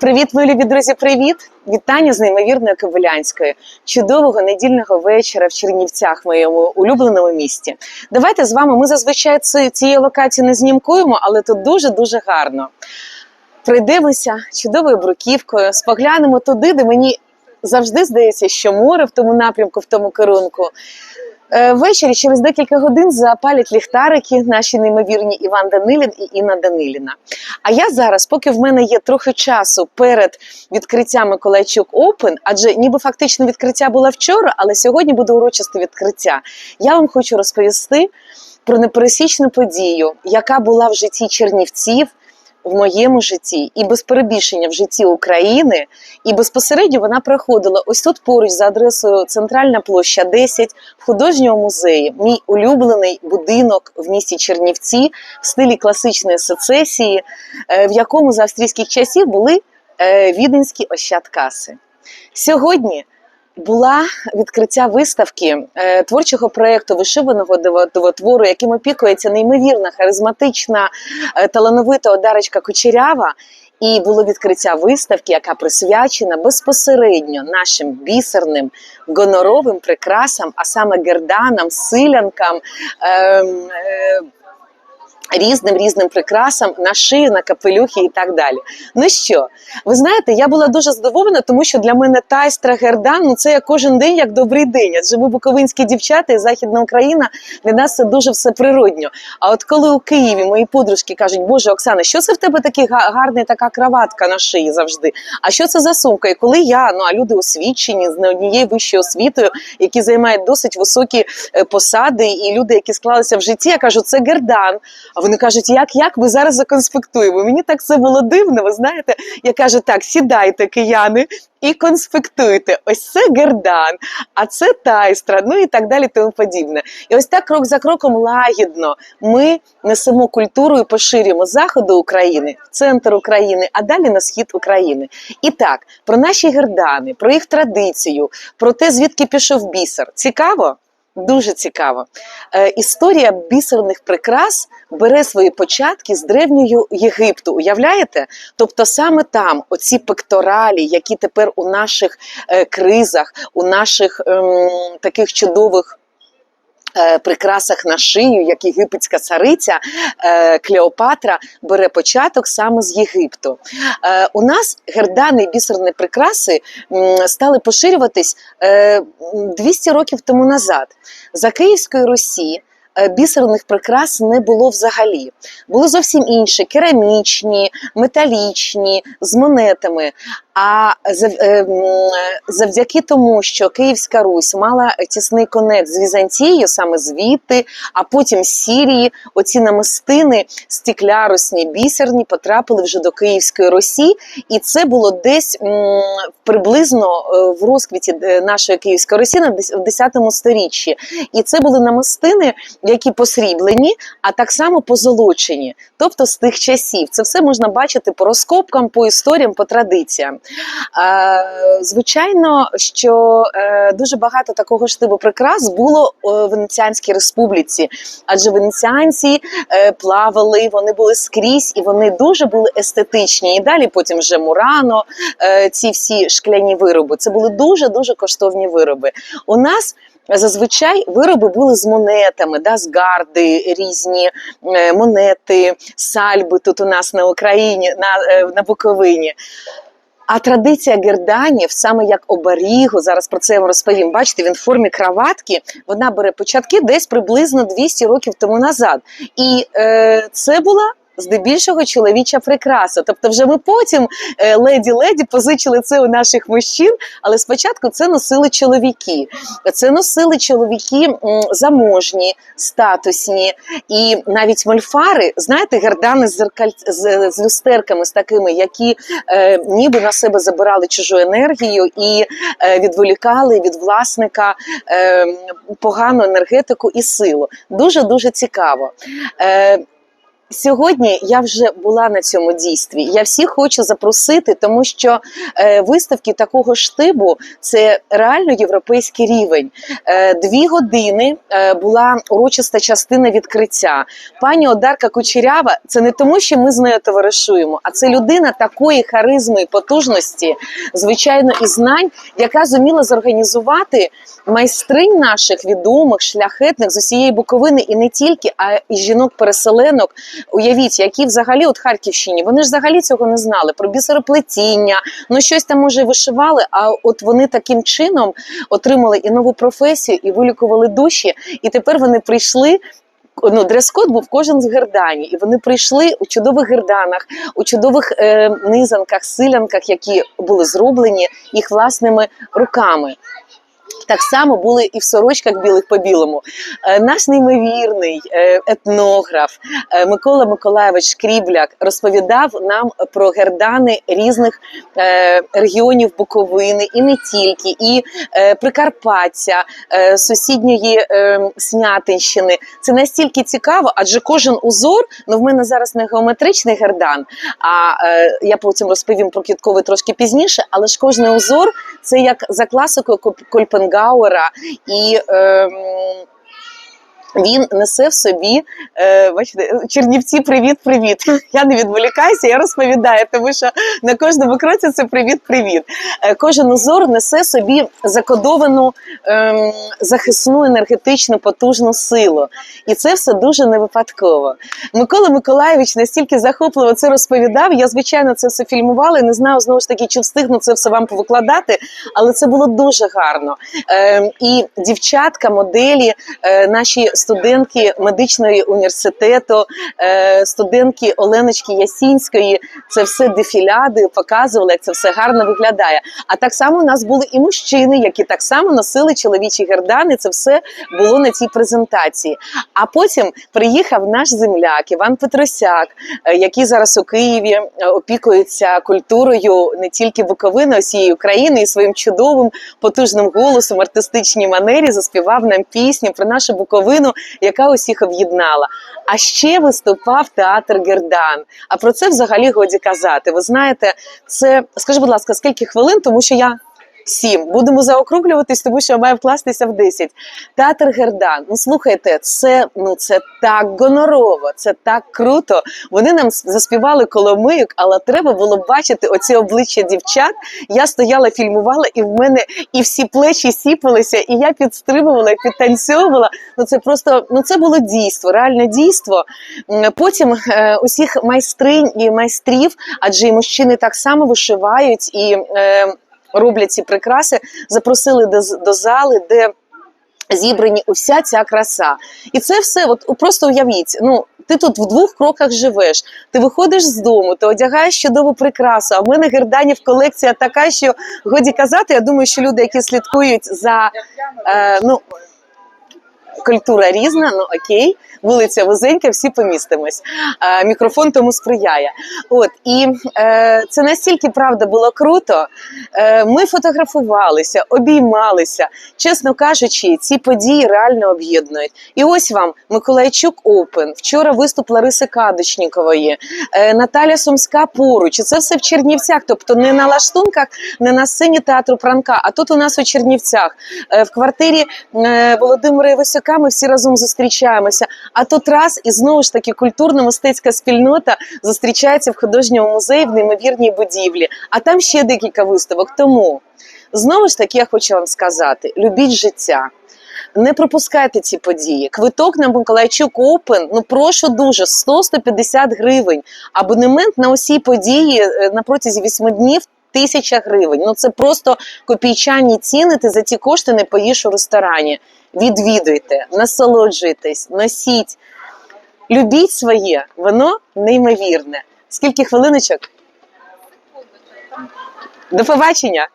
Привіт, любі друзі! Привіт! Вітання з неймовірною Кобилянською. Чудового недільного вечора в Чернівцях, моєму улюбленому місті. Давайте з вами. Ми зазвичай цієї локації не знімкуємо, але тут дуже дуже гарно. Пройдемося чудовою бруківкою, споглянемо туди, де мені завжди здається, що море в тому напрямку, в тому керунку. Е, Ввечері через декілька годин запалять ліхтарики наші неймовірні Іван Данилін і Інна Даниліна. А я зараз, поки в мене є трохи часу перед відкриттям Миколайчук Open, адже ніби фактично відкриття було вчора, але сьогодні буде урочисте відкриття. Я вам хочу розповісти про непересічну подію, яка була в житті Чернівців. В моєму житті і без перебільшення в житті України, і безпосередньо вона проходила ось тут поруч за адресою Центральна площа 10 в художньому музеї. Мій улюблений будинок в місті Чернівці в стилі класичної сецесії, е, в якому за австрійських часів були е, віденські ощадкаси. Сьогодні була відкриття виставки е, творчого проєкту вишиваного диво- дивотвору, яким опікується неймовірна, харизматична, е, талановита Одарочка Кучерява. І було відкриття виставки, яка присвячена безпосередньо нашим бісерним гоноровим прикрасам, а саме герданам, силянкам. ем, е, Різним різним прикрасам на шию, на капелюхи і так далі. Ну що, ви знаєте, я була дуже задоволена, тому що для мене тайстра гердан ну це як кожен день, як добрий день. Адже ми буковинські дівчата і Західна Україна для нас це дуже все природньо. А от коли у Києві мої подружки кажуть, Боже, Оксана, що це в тебе такий га- гарний така краватка на шиї завжди? А що це за сумка? І коли я, ну а люди освічені з не однією вищою освітою, які займають досить високі е, посади, і люди, які склалися в житті, я кажу, це гердан. Вони кажуть, як, як ми зараз законспектуємо? Мені так це було дивно. Ви знаєте, я кажу, так, сідайте, кияни, і конспектуйте. Ось це гердан, а це тайстра, ну і так далі, тому подібне. І ось так крок за кроком лагідно ми несемо культуру і поширюємо заходу України, в центр України, а далі на схід України. І так, про наші гердани, про їх традицію, про те, звідки пішов бісер. Цікаво? Дуже цікаво. Е, історія бісерних прикрас бере свої початки з древньої Єгипту. Уявляєте? Тобто саме там оці пекторалі, які тепер у наших е, кризах, у наших е, таких чудових. Е, Прикрасах на шию, як єгипетська цариця е, Клеопатра бере початок саме з Єгипту. Е, У нас гердани і бісерні прикраси стали поширюватись е, 200 років тому назад. За Київської Русі бісерних прикрас не було взагалі. Були зовсім інші керамічні, металічні, з монетами. А зав- е, м, завдяки тому, що Київська Русь мала тісний конект з Візантією, саме звідти, а потім з Сірії, оці намистини стеклярусні, бісерні потрапили вже до Київської Русі, і це було десь приблизно е, в розквіті е, нашої Київської Русі на дес- 10 сторіччі. І це були намистини, які посріблені, а так само позолочені, тобто з тих часів. Це все можна бачити по розкопкам, по історіям, по традиціям. Е, Звичайно, що е, дуже багато такого ж типу прикрас було е, в Венеціанській республіці, адже венеціанці плавали, вони були скрізь і вони дуже були естетичні. І далі потім вже Мурано, ці всі шкляні вироби. Це були дуже дуже коштовні вироби. У нас Зазвичай вироби були з монетами, да, з гарди, різні монети, сальби тут у нас на Україні, на, на Буковині. А традиція герданів, саме як оберігу, зараз про це я вам розповім. Бачите, він в формі краватки. Вона бере початки десь приблизно 200 років тому назад. І е, це була. Здебільшого чоловіча прикраса. Тобто, вже ми потім е, леді-леді позичили це у наших мужчин, але спочатку це носили чоловіки. Це носили чоловіки заможні, статусні, і навіть мольфари, знаєте, гердани з, зеркаль... з, з люстерками, з такими, які е, ніби на себе забирали чужу енергію і е, відволікали від власника е, погану енергетику і силу. Дуже дуже цікаво. Е, Сьогодні я вже була на цьому дійстві. Я всіх хочу запросити, тому що е, виставки такого штибу це реально європейський рівень. Е, дві години е, була урочиста частина відкриття. Пані Одарка Кучерява це не тому, що ми з нею товаришуємо, а це людина такої харизми і потужності, звичайно, і знань, яка зуміла зорганізувати майстринь наших відомих, шляхетних з усієї Буковини і не тільки, а й жінок-переселенок. Уявіть, які взагалі от Харківщині, вони ж взагалі цього не знали про бісероплетіння, ну щось там може вишивали. А от вони таким чином отримали і нову професію, і вилікували душі. І тепер вони прийшли. Ну, дрес-код був кожен з гердані, і вони прийшли у чудових герданах, у чудових е, низанках, силянках, які були зроблені їх власними руками. Так само були і в сорочках білих по білому. Е, Наш неймовірний е, етнограф е, Микола Миколаєвич Шкрібляк розповідав нам про гердани різних регіонів Буковини, і не тільки, і Прикарпаття, сусідньої Снятинщини. Це настільки цікаво, адже кожен узор, ну в мене зараз не геометричний гердан, а я потім розповім про квітковий трошки пізніше, але ж кожний узор це як за класикою Коп- Кольпенгауера і. ем, він несе в собі, е, бачите, Чернівці, привіт, привіт. Я не відволікаюся, я розповідаю, тому що на кожному кроці це привіт, привіт. Е, кожен узор несе собі закодовану ем, захисну енергетичну потужну силу. І це все дуже не випадково. Микола Миколаєвич настільки захопливо це розповідав. Я, звичайно, це все фільмувала і не знаю знову ж таки, чи встигну це все вам повикладати, але це було дуже гарно. Ем, і дівчатка, моделі, е, наші студентки медичного університету, е, студентки Оленочки Ясінської, це все дефіляди показували, як це все гарно виглядає. А так само у нас були і мужчини, які так само носили чоловічі гердани. Це все було на цій презентації. А потім приїхав наш земляк Іван Петросяк, е, який зараз у Києві е, опікується культурою не тільки Буковини, а всієї України і своїм чудовим потужним голосом, артистичній манері заспівав нам пісню про нашу Буковину, яка усіх об'єднала. А ще виступав театр Гердан. А про це взагалі годі казати. Ви знаєте, це скажи, будь ласка, скільки хвилин, тому що я. Сім. Будемо заокруглюватись, тому що має вкластися в 10. Театр Гердан. Ну слухайте, це ну це так гонорово, це так круто. Вони нам заспівали коломийок, але треба було бачити оці обличчя дівчат. Я стояла, фільмувала, і в мене і всі плечі сіпалися, і я підстрибувала, і підтанцьовувала. Ну це просто ну це було дійство, реальне дійство. Потім е, усіх майстринь і майстрів, адже і мужчини так само вишивають і. Е, роблять ці прикраси, запросили до, до зали, де зібрані уся ця краса. І це все, от просто уявіть, ну. Ти тут в двох кроках живеш. Ти виходиш з дому, ти одягаєш чудову прикрасу. А в мене герданів колекція така, що годі казати. Я думаю, що люди, які слідкують за е, ну культура різна, ну окей, вулиця вузенька, всі помістимось. Е, мікрофон тому сприяє. От і е, це настільки правда було круто. Е, ми фотографувалися, обіймалися. Чесно кажучи, ці події реально об'єднують. І ось вам Миколайчук Опен. Вчора виступ Лариси Кадочнікової, е, Наталя Сумська поруч. Це все в Чернівцях. Тобто не на лаштунках, не на сцені театру Пранка, а тут у нас у Чернівцях. Е, в квартирі е, Володимира Івасюка ми всі разом зустрічаємося. А тут раз і знову ж таки культурно-мистецька спільнота зустрічається в художньому музеї в неймовірній будівлі. А там ще декілька виставок. Тому знову ж таки я хочу вам сказати: любіть життя. Не пропускайте ці події. Квиток на Миколайчук Опен, ну прошу дуже 100-150 гривень. Абонемент на усі події е, на протязі 8 днів. Тисяча гривень. Ну це просто копійчані ціни. Ти за ті кошти не поїш у ресторані. Відвідуйте, насолоджуйтесь, носіть, любіть своє, воно неймовірне. Скільки хвилиночок? До побачення!